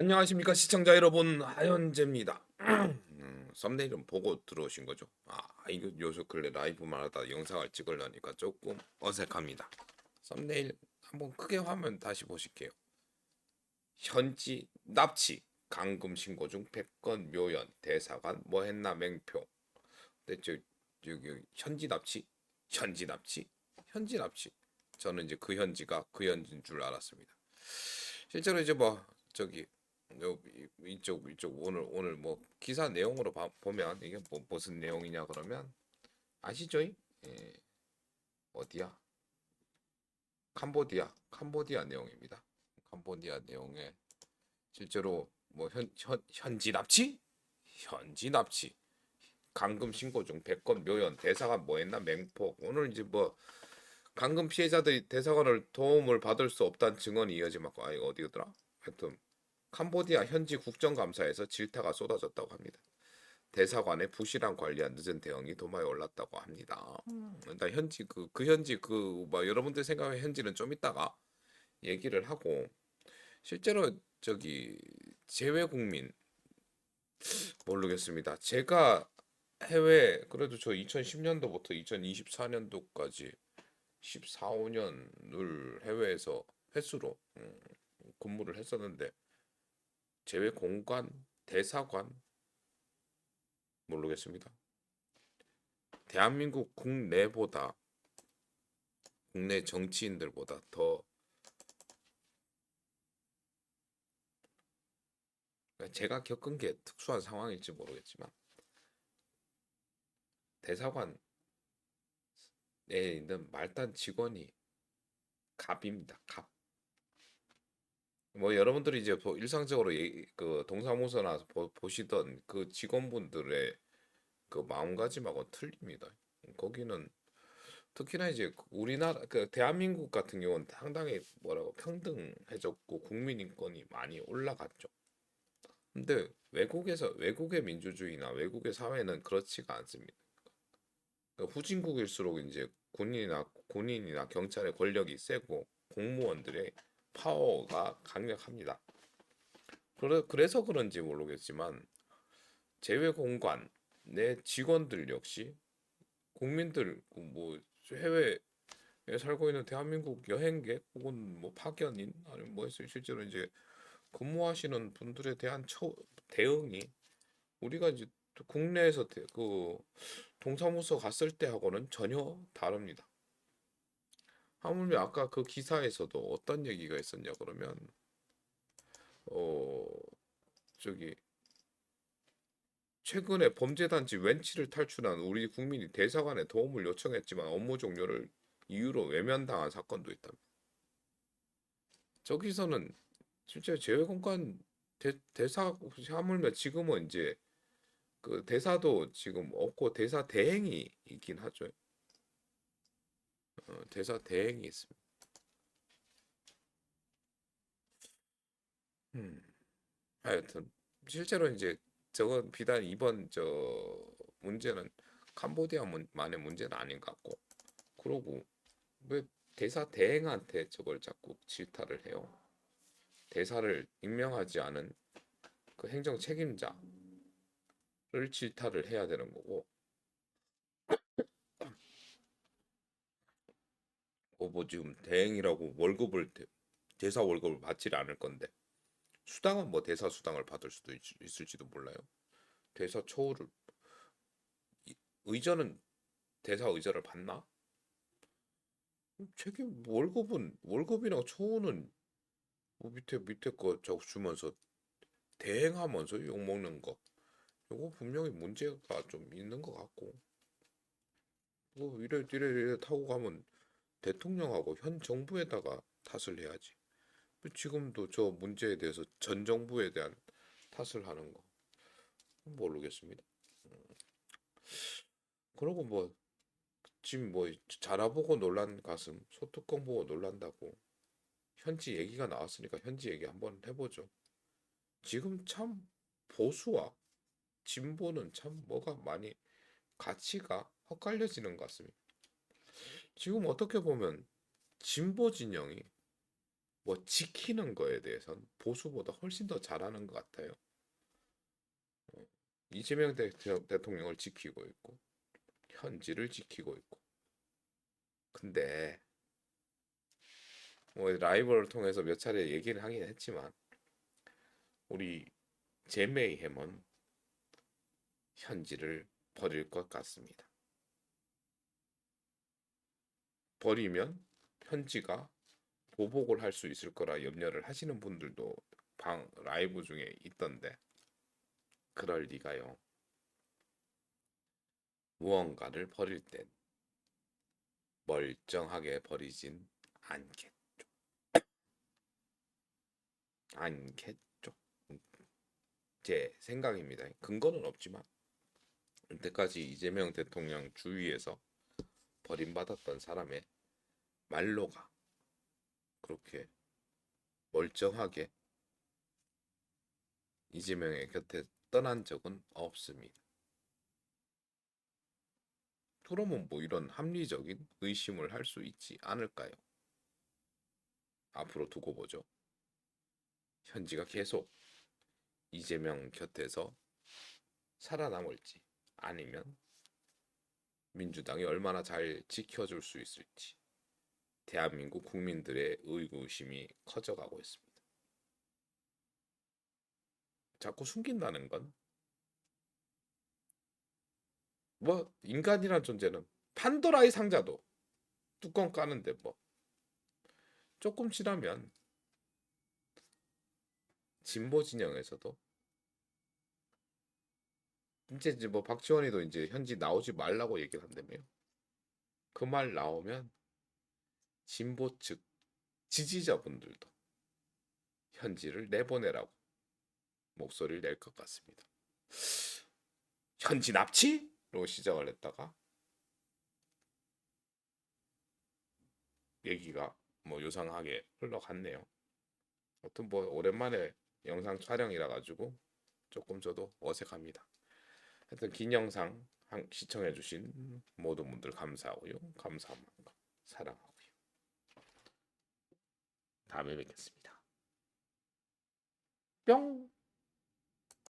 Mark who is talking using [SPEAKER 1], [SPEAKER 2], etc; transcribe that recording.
[SPEAKER 1] 안녕하십니까 시청자 여러분 하현재입니다. 음, 썸네일은 보고 들어오신 거죠? 아 이거 요새 근래 라이브만 하다 영상을 찍으려니까 조금 어색합니다. 썸네일 한번 크게 화면 다시 보실게요. 현지 납치 강금 신고 중 100건 묘연 대사관 뭐 했나 맹표. 근데 저 여기 현지 납치 현지 납치 현지 납치 저는 이제 그 현지가 그 현지인 줄 알았습니다. 실제로 이제 뭐 저기 이쪽 이쪽 오늘 오늘 뭐 기사 내용으로 봐- 보면 이게 뭐 무슨 내용이냐 그러면 아시죠? 이? 예, 어디야? 캄보디아 캄보디아 내용입니다. 캄보디아 내용에 실제로 뭐 현 현 현지 납치 현지 납치 강금 신고 중 100건 묘연 대사관 뭐 했나 맹폭 오늘 이제 뭐 강금 피해자들이 대사관을 도움을 받을 수 없다는 증언이 이어지고 아 이거 어디더라? 하여튼 캄보디아 현지 국정감사에서 질타가 쏟아졌다고 합니다. 대사관의 부실한 관리와 늦은 대응이 도마에 올랐다고 합니다. 일단 현지 그 그 현지 그 뭐 여러분들 생각의 현지는 좀 이따가 얘기를 하고 실제로 저기 재외 국민 모르겠습니다. 제가 해외 그래도 저 2010년도부터 2024년도까지 14, 5년을 해외에서 횟수로 음, 근무를 했었는데 제외 공관, 대사관 모르겠습니다. 대한민국 국내보다 국내 정치인들보다 더 그러니까 제가 겪은 게 특수한 상황일지 모르겠지만 대사관에 있는 말단 직원이 갑입니다. 갑. 뭐 여러분들이 이제 보- 일상적으로 예- 그 동사무소나 보, 보시던 그 직원분들의 그 마음가짐하고 틀립니다. 거기는 특히나 이제 그 우리나라 그 대한민국 같은 경우는 상당히 뭐라고 평등해졌고 국민 인권이 많이 올라갔죠. 근데 외국에서 외국의 민주주의나 외국의 사회는 그렇지가 않습니다. 그러니까 후진국일수록 이제 군인이나 군인이나 경찰의 권력이 세고 공무원들의 파워가 강력합니다. 그래, 그래서 그런지 모르겠지만 제외 공관 내 직원들 역시 국민들 그뭐 해외에 살고 있는 대한민국 여행객 혹은 뭐 파견인 아니면 뭐 했어요 실제로 이제 근무하시는 분들에 대한 처, 대응이 우리가 이제 또 국내에서 대- 그 동사무소 갔을 때하고는 전혀 다릅니다. 하물며 아까 그 기사에서도 어떤 얘기가 있었냐 그러면 어 저기 최근에 범죄단지 웬치를 탈출한 우리 국민이 대사관에 도움을 요청했지만 업무 종료를 이유로 외면당한 사건도 있답니다. 저기서는 실제 재외공관 대, 대사 하물며 지금은 이제 그 대사도 지금 없고 대사 대행이 있긴 하죠. 어, 대사 대행이 있습니다. 음, 하여튼 실제로 이제 저건 비단 이번 저 문제는 캄보디아만의 문제는 아닌 것 같고 그러고 왜 대사 대행한테 저걸 자꾸 질타를 해요? 대사를 임명하지 않은 그 행정 책임자를 질타를 해야 되는 거고 뭐, 뭐 지금 대행이라고 월급을 대, 대사 월급을 받지 않을 건데 수당은 뭐 대사 수당을 받을 수도 있, 있을지도 몰라요. 대사 초우를 이- 의전은 대사 의전을 받나? 책임 월급은 월급이랑 초우는 뭐 밑에 밑에 거 저거 주면서 대행하면서 욕 먹는 거 이거 분명히 문제가 좀 있는 것 같고 뭐 이래 이래 이래 타고 가면 대통령하고 현 정부에다가 탓을 해야지. 지금도 저 문제에 대해서 전 정부에 대한 탓을 하는 거 모르겠습니다. 음. 그러고 뭐 지금 뭐 자라보고 놀란 가슴 소뚜껑 보고 놀란다고 현지 얘기가 나왔으니까 현지 얘기 한번 해보죠. 지금 참 보수와 진보는 참 뭐가 많이 가치가 헛갈려지는 것 같습니다. 지금 어떻게 보면 진보 진영이 뭐 지키는 거에 대해서는 보수보다 훨씬 더 잘하는 것 같아요. 어, 이재명 대, 대통령을 지키고 있고 현지를 지키고 있고 근데 뭐 라이브를 통해서 몇 차례 얘기를 하긴 했지만 우리 제메이 햄은 현지를 버릴 것 같습니다. 버리면 현지가 보복을 할 수 있을 거라 염려를 하시는 분들도 방 라이브 중에 있던데 그럴 리가요. 무언가를 버릴 땐 멀쩡하게 버리진 않겠죠. 않겠죠. 제 생각입니다. 근거는 없지만 이때까지 이재명 대통령 주위에서 버림받았던 사람의 말로가 그렇게 멀쩡하게 이재명의 곁에 떠난 적은 없습니다. 그러면 뭐 이런 합리적인 의심을 할 수 있지 않을까요? 앞으로 두고 보죠. 현지가 계속 이재명 곁에서 살아남을지 아니면 민주당이 얼마나 잘 지켜줄 수 있을지 대한민국 국민들의 의구심이 커져가고 있습니다. 자꾸 숨긴다는 건 뭐 인간이란 존재는 판도라의 상자도 뚜껑 까는데 뭐 조금 지나면 진보 진영에서도 이제 이제 뭐 박지원이도 이제 현지 나오지 말라고 얘기를 한다며요. 그 말 나오면 진보 측 지지자분들도 현지를 내보내라고 목소리를 낼 것 같습니다. 현지 납치로 시작을 했다가 얘기가 뭐 요상하게 흘러갔네요. 아무튼 뭐 오랜만에 영상 촬영이라 가지고 조금 저도 어색합니다. 하여튼 긴 영상 한- 시청해 주신 모든 분들 감사하고요. 마음 사랑하고요. 다음에 뵙겠습니다. 뿅!